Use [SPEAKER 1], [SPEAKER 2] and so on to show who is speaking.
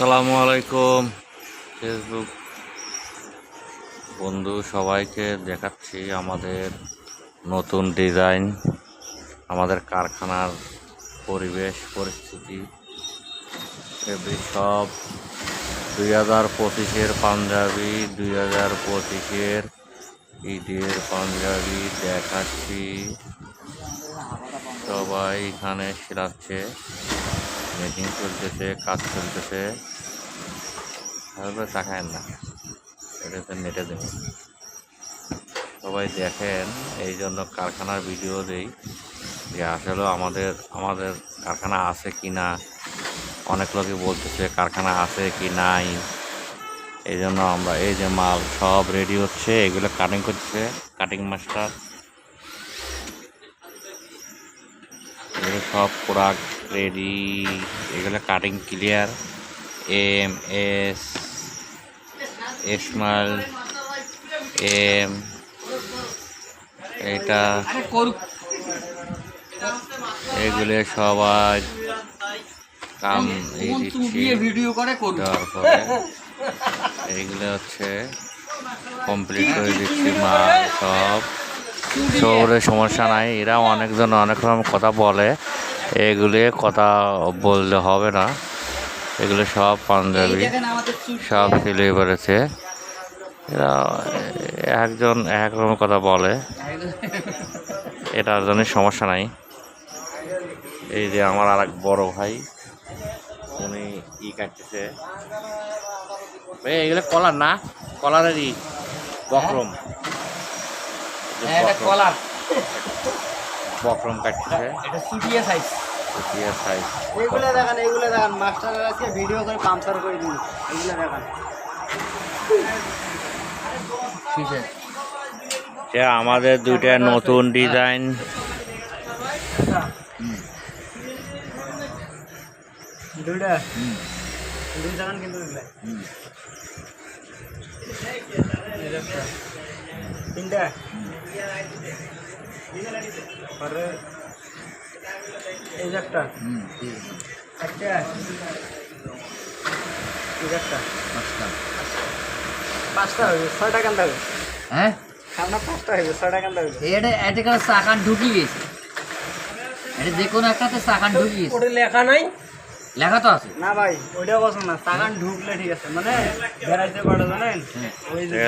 [SPEAKER 1] আসসালামু আলাইকুম ফেসবুক বন্ধু সবাইকে দেখাচ্ছি আমাদের নতুন ডিজাইন, আমাদের কারখানার পরিবেশ, পরিস্থিতি। সব দুই হাজার পঁচিশের পাঞ্জাবি, দুই হাজার পঁচিশের ঈদের পাঞ্জাবি দেখাচ্ছি। সবাই এখানে সেরাচ্ছে মেকিং চলতেছে, কাজ চলতেছে। ভাবে তাকায়েন না। এটা তো নেটে দেবেন সবাই দেখেন, এই জন্য কারখানার ভিডিও দেই যে আসলে আমাদের আমাদের কারখানা আছে কি না? অনেক লোকই বলতেছে কারখানা আছে কি নাই? এই জন্য আমরা, এই যে মাল সব রেডি হচ্ছে, এগুলো কাটিং করছে কাটিং মাস্টার এগুলো সব প্রোডাক্ট রেডি এগুলো cutting clear M S small M এটা এগুলো সবাই কাম
[SPEAKER 2] ভিডিও করে
[SPEAKER 1] দেওয়ার এইগুলো হচ্ছে কমপ্লিট করে দিচ্ছি মা সব। শহরে সমস্যা নাই এরা অনেকজন অনেক রকম কথা বলে। এগুলি কথা বললে হবে না। এগুলো সব পাঞ্জাবি সব সিলে করেছে। এরা একজন এক রকম কথা বলে। এটার জন্য সমস্যা নাই। এই যে আমার আর এক বড় ভাই উনি ই কাটতেছে। এগুলো কলার না? কলারেরই বক্রম।
[SPEAKER 2] হ্যাঁ,
[SPEAKER 1] বক্রম-
[SPEAKER 2] কলার।
[SPEAKER 1] বক্রম কাটতেছে
[SPEAKER 2] এটা সুটিয়া সাইজ
[SPEAKER 1] দিয়ে সাইজ
[SPEAKER 3] এইগুলো দেখেন এইগুলো দেখেন। মাস্টারের আজকে ভিডিও করে পাম্পচার করে দিন এইগুলো দেখেন।
[SPEAKER 1] যে আমাদের দুইটা নতুন ডিজাইন
[SPEAKER 3] দুইটা? দুই দেখেন কিন্তু এগুলো। তিনটা? পরে এই যে একটা। একটা। এই একটা। পাঁচটা। হবে ছয়টা কান্দা হবে
[SPEAKER 2] হ্যাঁ?
[SPEAKER 3] সামনে পাঁচটা হবে ছয়টা কান্দা হবে
[SPEAKER 2] এটা চাকান ঢুকি গেছে? এটা যে কোনো একটাতে চাকান ঢুকি গেছে।
[SPEAKER 3] ওটা লেখা নাই?
[SPEAKER 2] লেখা তো আছে।
[SPEAKER 3] না ভাই ওইটা বসো না। সাগান ঢুকলে ঠিক আছে। মানে বেড়াইতে পারো জানেন? ওই যে